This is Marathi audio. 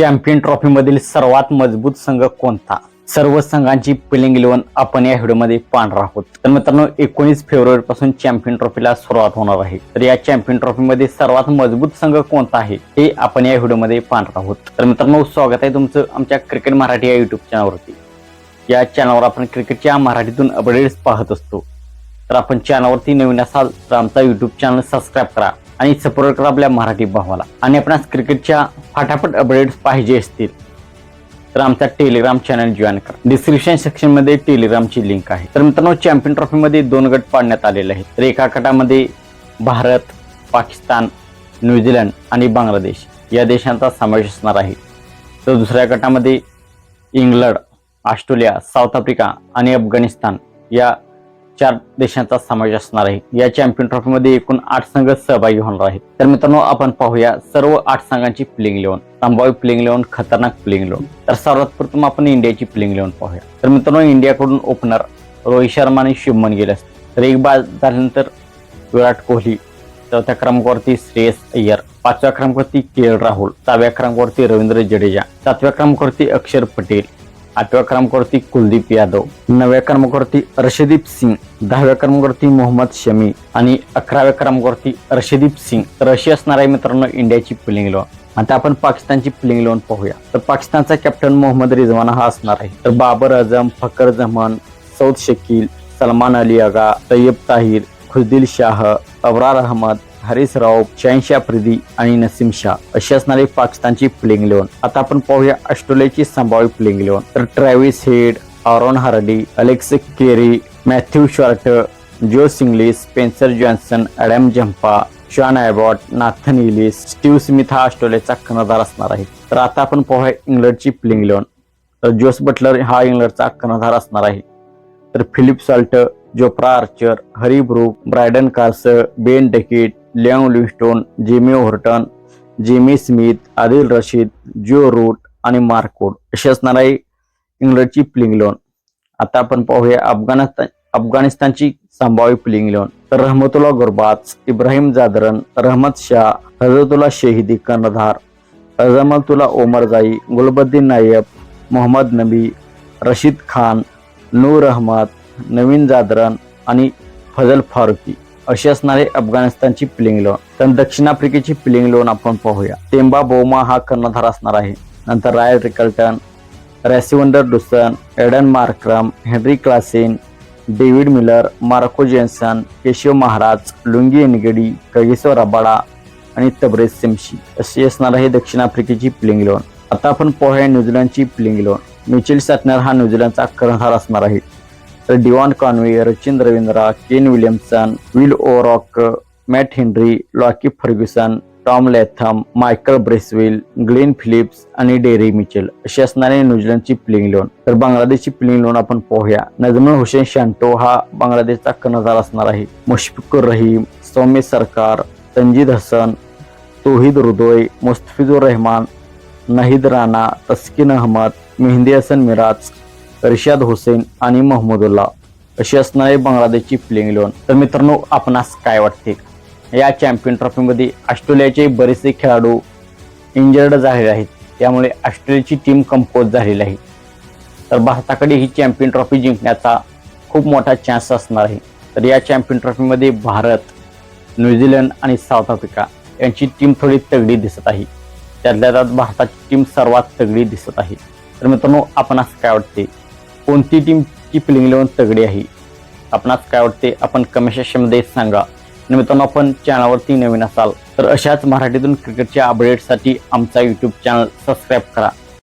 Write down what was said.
चॅम्पियन ट्रॉफी मधील सर्वात मजबूत संघ कोणता? सर्व संघांची प्लेइंग इलेव्हन आपण या व्हिडिओमध्ये पाहणार आहोत. तर मित्रांनो एकोणीस फेब्रुवारी पासून चॅम्पियन ट्रॉफीला सुरुवात होणार आहे. तर या चॅम्पियन ट्रॉफी मध्ये सर्वात मजबूत संघ कोणता आहे हे आपण या व्हिडिओमध्ये पाहणार आहोत. तर मित्रांनो स्वागत आहे तुमचं आमच्या क्रिकेट मराठी या युट्यूब चॅनलवरती या चॅनलवर आपण क्रिकेटच्या मराठीतून अपडेट्स पाहत असतो. तर आपण चॅनलवरती नवीन असाल तर आमचा युट्यूब चॅनल सबस्क्राईब करा. आणि सपोर्ट करा आपल्या मराठी भावाला. आणि आपणास क्रिकेटच्या फाटाफट अपडेट्स पाहिजे असतील तर आमचा टेलिग्राम चॅनल जॉईन करा. डिस्क्रिप्शन सेक्शनमध्ये टेलिग्रामची लिंक आहे. तर मित्रांनो चॅम्पियन ट्रॉफी मध्ये दोन गट पाडण्यात आलेले आहेत. तर एका गटामध्ये भारत पाकिस्तान न्यूझीलंड आणि बांगलादेश या देशांचा समावेश असणार आहे. तर दुसऱ्या गटामध्ये इंग्लंड ऑस्ट्रेलिया साऊथ आफ्रिका आणि अफगाणिस्तान या चार देशांचा समावेश असणार आहे. या चॅम्पियन ट्रॉफीमध्ये एकूण आठ संघ सहभागी होणार आहेत. तर मित्रांनो आपण पाहूया सर्व आठ संघांची प्लेइंग इलेव्हन संभाव्य प्लेइंग इलेव्हन खतरनाक प्लेइंग इलेव्हन तर सर्वात प्रथम आपण इंडियाची प्लेइंग इलेव्हन पाहूया. तर मित्रांनो इंडियाकडून ओपनर रोहित शर्मा आणि शुभमन गेले असते तर एक बाद झाल्यानंतर विराट कोहली चौथ्या क्रमांकावरती श्रेयस अय्यर पाचव्या क्रमांकावरती के एल राहुल सहाव्या क्रमांकावरती रवींद्र जडेजा सातव्या क्रमांकावरती अक्षर पटेल आठव्या क्रमांकावरती कुलदीप यादव नवव्या क्रमांकावरती अर्षदीप सिंग दहाव्या क्रमांकावरती मोहम्मद शमी आणि अकराव्या क्रमांकावरती अर्षदीप सिंग. तर अशी असणार आहे मित्रांनो इंडियाची पुलिंग लोन आता आपण पाकिस्तानची प्लेइंग लोन पाहूया. तर पाकिस्तानचा कॅप्टन मोहम्मद रिझवान हा असणार आहे. तर बाबर आझम फकर जमान सौद शकील सलमान अली आगा तय्यब ताहिर खुदिल शाह अबरार अहमद हरीश राव शहनशाह आफ्रिदी आणि नसीम शाह अशी असणारी पाकिस्तानची प्लेइंग इलेव्हन आता आपण पाहूया ऑस्ट्रेलियाची संभाव्य प्लेइंग इलेव्हन तर Travis Head Aaron Hardie Alex Carey Matthew Short Josh Inglis Spencer Johnson Adam Zampa Sean Abbott Nathan Ellis Steve Smith हा ऑस्ट्रेलियाचा कर्णधार असणार आहे. तर आता आपण पाहूया इंग्लंडची प्लेइंग इलेव्हन तर जोस बटलर हा इंग्लंडचा कर्णधार असणार आहे. तर Philip Salt Jofra Archer Harry Brook Brydon Carse Ben Duckett Liam Livingstone Jamie Overton Jamie Smith Adil Rashid Joe Root आणि मार्कोड अशी असणार आहे इंग्लंडची प्लिंग इलेव्हन आता आपण पाहूया अफगाणिस्तान अफगाणिस्तानची संभाव्य प्लिंग इलेव्हन तर रहमतुल्ला गुरबाज इब्राहिम जादरन रहमत शाह हजरतुल्ला शेहिदी कर्णधार अजमतुल्ला ओमर जाई गुलबद्दीन नायब मोहम्मद नबी रशीद खान नूर अहमद नवीन जादरन आणि फजल फारुकी. अशी असणारे अफगाणिस्तानची प्लेइंग इलेव्हन तर दक्षिण आफ्रिकेची प्लेइंग इलेव्हन आपण पाहूया. तेंबा बोमा हा कर्णधार असणार आहे. नंतर Ryan Rickelton Rassie van der Dussen Aiden Markram Heinrich Klaasen David Miller Marco Jansen Keshav Maharaj Lungi Ngidi Kagiso Rabada आणि तबरेज सिमशी अशी असणार आहे दक्षिण आफ्रिकेची प्लेइंग इलेव्हन आता आपण पाहूया न्यूझीलंडची प्लेइंग इलेव्हन मिचेल सॅटनर हा न्यूझीलंडचा कर्णधार असणार आहे. तर Devon Conway Rachin Ravindra Kane Williamson Will O'Rourke Matt Henry Lockie Ferguson Tom Latham Michael Bracewell Glenn Phillips आणि डेरी मिचेल अशी असणारे न्यूझीलंडची प्लेइंग लोन तर बांगलादेशची प्लेइंग लोन आपण पाहूया. नजमुल हुसेन शांटो हा बांगलादेशचा कर्णधार असणार आहे. मुशफिकुर रहीम सौम्य सरकार तंजीद हसन तोहिद रुदोय मुस्तफिजुर रहमान नहीद राणा तस्किन अहमद मेहंदी हसन मिराज रिशाद हुसेन आणि महमूदुल्ला अशी असणारी बांगलादेशची प्लेइंग इलेव्हन तर मित्रांनो आपणास काय वाटते? या चॅम्पियन ट्रॉफीमध्ये ऑस्ट्रेलियाचे बरेचसे खेळाडू इंजर्ड झालेले आहेत. त्यामुळे ऑस्ट्रेलियाची टीम कंपोज झालेली आहे. तर भारताकडे ही चॅम्पियन ट्रॉफी जिंकण्याचा खूप मोठा चान्स असणार आहे. तर या चॅम्पियन ट्रॉफीमध्ये भारत न्यूझीलंड आणि साऊथ आफ्रिका यांची टीम थोडी तगडी दिसत आहे. त्यातल्या त्यात भारताची टीम सर्वात तगडी दिसत आहे. तर मित्रांनो आपणास काय वाटते? कोणती टीमची प्लेइंग इलेव्हन तगडी आहे? आपणास काय वाटते? आपण कमेंट सेक्शनमध्ये सांगा. निमित्तानं आपण चॅनलवरती नवीन असाल तर अशाच मराठीतून क्रिकेटच्या अपडेटसाठी आमचा यूट्यूब चॅनल सबस्क्राईब करा.